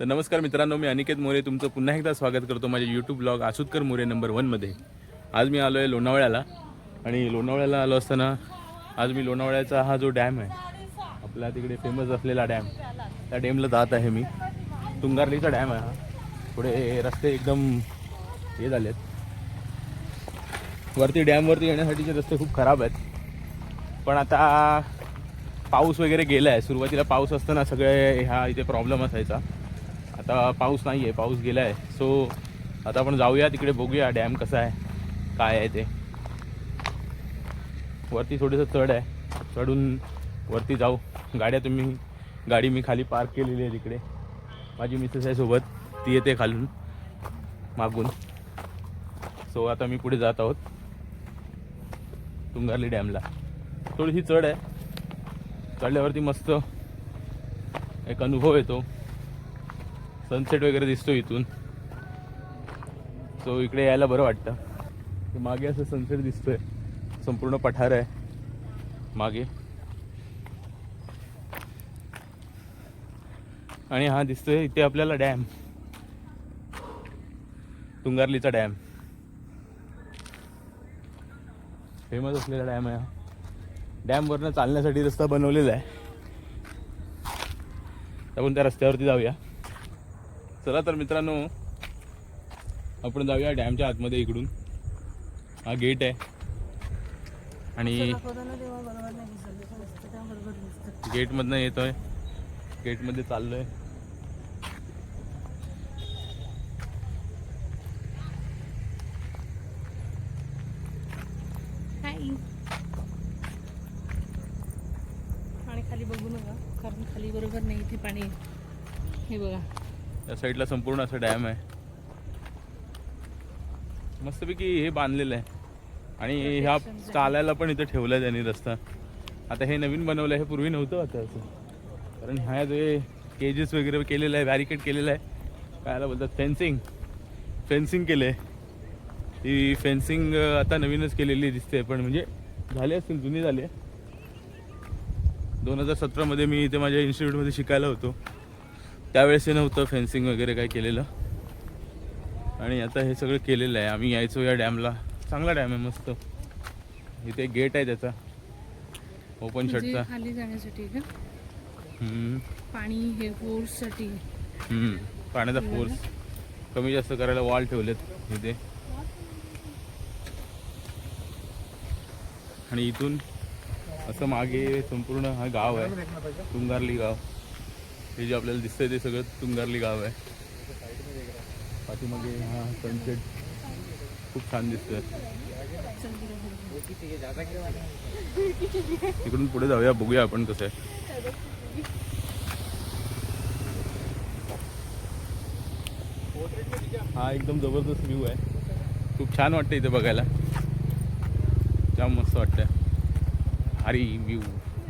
तर नमस्कार मित्रांनो मी अनिकेत मोरे. तुमचं पुन्हा एकदा स्वागत करतो माझ्या YouTube blog Asutkar More number वनमध्ये आज मी आलो आहे लोणावळ्याला. आणि लोणावळ्याला आलो असताना आज मी लोणावळ्याचा हा जो डॅम आहे आपला तिकडे फेमस असलेला डॅम त्या डॅमला जात आहे मी. तुंगारलीचा डॅम आहे हा. पुढे रस्ते एकदम हे झाले आहेत वरती डॅमवरती येण्यासाठीचे रस्ते खूप खराब आहेत. पण आता पाऊस वगैरे गेला आहे सुरुवातीला पाऊस असताना सगळे ह्या इथे प्रॉब्लेम असायचा. आता पाऊस नाही आहे पाऊस गेला आहे सो आता आपण जाऊया तिकडे बघूया डॅम कसा आहे काय आहे ते. वरती थोडंसं चढ आहे. चढून वरती जाऊ. गाड्या तुम्ही गाडी मी खाली पार्क केलेली आहे तिकडे. माझी मिसेस आहे सोबत. ती येते खालून मागून. सो आता मी पुढे जात आहोत. तुंगारली डॅमला. थोडीशी चढ आहे. चढल्यावरती मस्त एक अनुभव येतो. सनसेट वगैरे दिसतो इथून. सो इकडे यायला बरं वाटतं. मागे असं सनसेट दिसतोय. संपूर्ण पठार आहे. मागे. आणि हा दिसतोय इथे आपल्याला डॅम. तुंगारलीचा डॅम. फेमस असलेला डॅम आहे हा. डॅमवरनं चालण्यासाठी रस्ता बनवलेला आहे. आपण त्या रस्त्यावरती जाऊया. चला तर मित्रांनो आपण जाऊया डॅमच्या आतमध्ये इकडून. हा गेट आहे. आणि गेटमधनं येतोय. गेटमध्ये चाललोय. पाणी खाली बघू नका कारण खाली बरोबर नाही इथे पाणी. हे बघा. या साईडला संपूर्ण असं डॅम आहे. मस्तपैकी हे बांधलेलं आहे. आणि ह्या चालायला पण इथे ठेवलं आहे त्यांनी रस्ता. आता हे नवीन बनवलं आहे हे पूर्वी नव्हतं आता असं. कारण ह्या जे केजेस वगैरे केलेलं आहे बॅरिकेड केलेलं आहे कायला बोलतात फेन्सिंग फेन्सिंग केलं आहे ती फेन्सिंग आता नवीनच केलेली दिसते पण म्हणजे झाली असतील जुनी झाली आहे. दोन हजार सतरामध्ये मी इथे माझ्या इन्स्टिट्यूटमध्ये शिकायला होतो. त्यावेळेस हे नव्हतं फेन्सिंग वगैरे काय केलेलं. आणि आता हे सगळं केलेलं आहे. आम्ही यायचो या डॅमला. चांगला डॅम आहे मस्त. इथे गेट आहे त्याचा. ओपन म्हणजे शटचा खाली जाण्यासाठी का? पाणी हे फोर्ससाठी. पाण्याचा फोर्स कमी जास्त करायला वॉल ठेवलेत इथे. आणि इथून असं मागे संपूर्ण हा गाव आहे. तुंगारली गाव. हे जे आपल्याला दिसतंय ते सगळं तुंगारली गाव आहे. पाठीमागे हा सनसेट खूप छान दिसतोय. इकडून पुढे जाऊया बघूया आपण कसं आहे. हा एकदम जबरदस्त व्ह्यू आहे. खूप छान वाटतं इथे बघायला. जाम मस्त वाटतं हरी व्ह्यू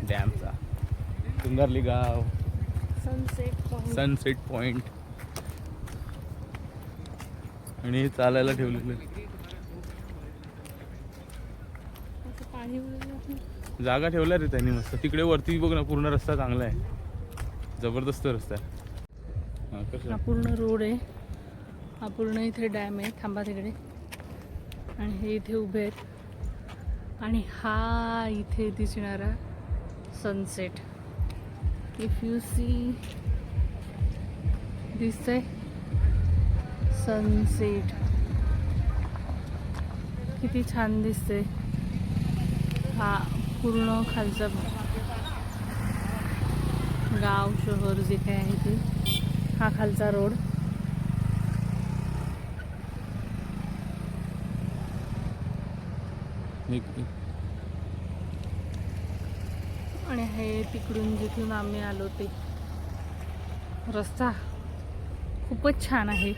डॅमचा सुंदरली गाव. सनसेट पॉइंट आणि हे चालायला ठेवलेलं. जागा ठेवल्या रे त्यांनी मस्त. तिकडे वरती बघ ना पूर्ण रस्ता चांगला आहे. जबरदस्त रस्ता आहे. हा पूर्ण रोड आहे. हा पूर्ण इथे डॅम आहे. थांबा तिकडे. आणि हे इथे उभे आहेत. आणि हा इथे दिसणारा सनसेट इफ यू सी दिसतंय सनसेट किती छान दिसते हा पूर्ण खालचा गाव शहर जे काय आहे ते. हा खालचा रोड. एक- आणि हे तिकडून जिथून आम्ही आलो ते रस्ता खूपच छान आहे.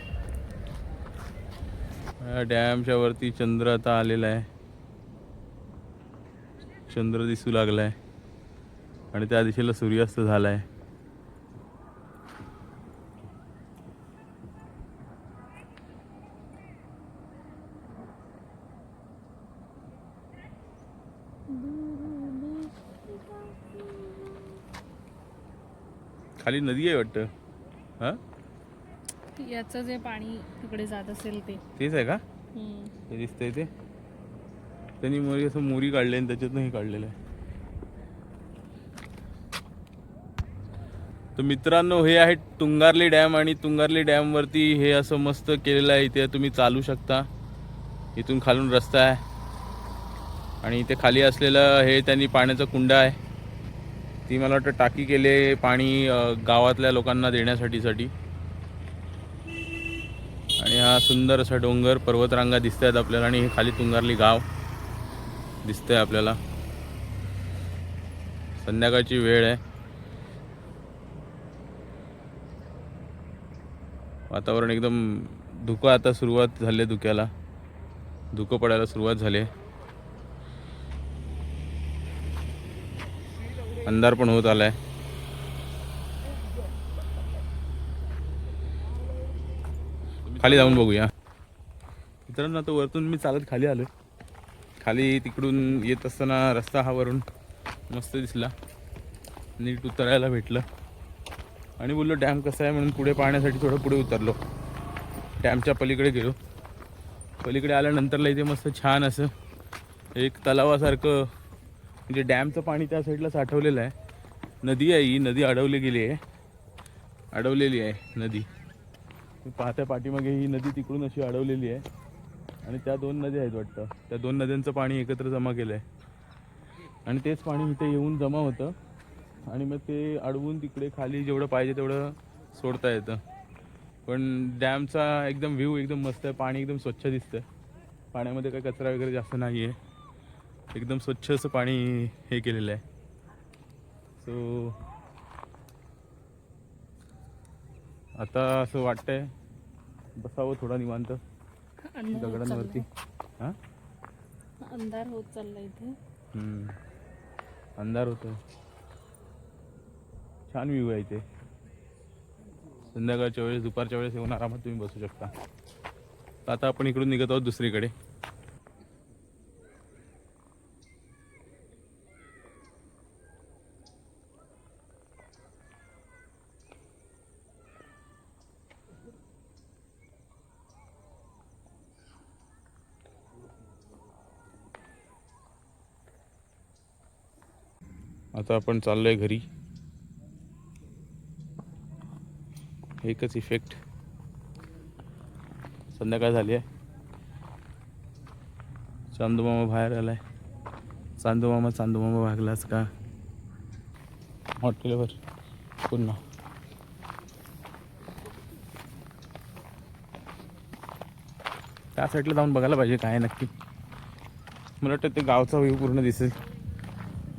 डॅमच्या वरती चंद्र आता आलेला आहे. चंद्र दिसू लागलाय. आणि त्या दिशेला सूर्यास्त झालाय. खाली नदी आहे वाटतं. हां? याचं जे पाणी तिकडे जात असेल ते. तेच आहे का? हम्म. हे दिसतंय ते. त्यांनी मोरी असं मोरी काढले आणि त्याच्यातनं हे काढलेलं आहे. तर मित्रांनो हे आहे तुंगारली डॅम आणि तुंगारली डॅमवरती हे असं मस्त केलेलं आहे. इथे तुम्ही चालू शकता. इथून खालून रस्ता आहे. आणि इथे खाली असलेलं हे त्यांनी पाण्याचा कुंड आहे. ती मला वाटतं टाकी केले पाणी गावातल्या लोकांना देण्यासाठीसाठी. आणि हा सुंदर असा डोंगर पर्वतरांगा दिसत आहेत आपल्याला आणि हे खाली तुंगारली गाव दिसतंय आपल्याला. संध्याकाळची वेळ आहे. वातावरण एकदम धुकं आता सुरुवात झाले धुक्याला. धुकं पडायला सुरुवात झाली अंधार पण होत आलाय. खाली जाऊन बघूया. मित्रांनो आता वरतून मी चालत खाली आलो खाली तिकडून येत असताना रस्ता हा वरून मस्त दिसला. नीट उतरायला भेटलं. आणि बोललो डॅम कसा आहे? म्हणून पुढे पाहण्यासाठी थोडं पुढे उतरलो. डॅमच्या पलीकडे गेलो. पलीकडे आल्यानंतरला इथे मस्त छान असं एक तलावासारखं म्हणजे डॅमचं पाणी त्या साईडला साठवलेलं आहे. नदी आहे ही नदी अडवली गेली आहे. अडवलेली आहे नदी. पाहत्या पाठीमागे ही नदी तिकडून अशी अडवलेली आहे. आणि त्या दोन नद्या आहेत वाटतं. त्या दोन नद्यांचं पाणी एकत्र जमा केलं आहे आणि तेच पाणी इथे येऊन जमा होतं. आणि मग ते अडवून तिकडे खाली जेवढं पाहिजे तेवढं सोडता येतं. पण डॅमचा एकदम व्ह्यू एकदम मस्त आहे. पाणी एकदम स्वच्छ दिसतं पाण्यामध्ये काही कचरा वगैरे जास्त नाही आहे एकदम स्वच्छ असं पाणी हे केलेलं आहे. सो आता असं वाटतंय बसावं थोडा निवांत. दगडांवरती. चाललाय. हां? अंधार होत चालला इथे. हम्म. अंधार होतो छान व्ह्यू आहे इथे. संध्याकाळच्या वेळेस दुपारच्या वेळेस येऊन आरामात तुम्ही बसू शकता. आता आपण इकडून निघत आहोत दुसरीकडे. आता आपण चाललोय घरी. एकच इफेक्ट संध्याकाळ झाली आहे. चांदूमामा बाहेर आलाय. चांदूमामा चांदूमामा भागलास का? हॉटेलवर. पुन्हा. त्या साईडला जाऊन बघायला पाहिजे काय नक्की. मला वाटतं ते गावचा व्ह्यू पूर्ण दिसेल.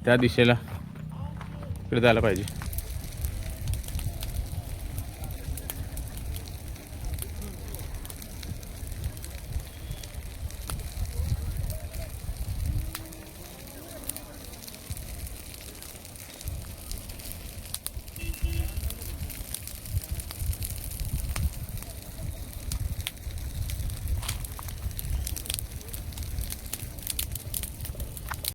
त्या दिशेला. इकडे जायला पाहिजे.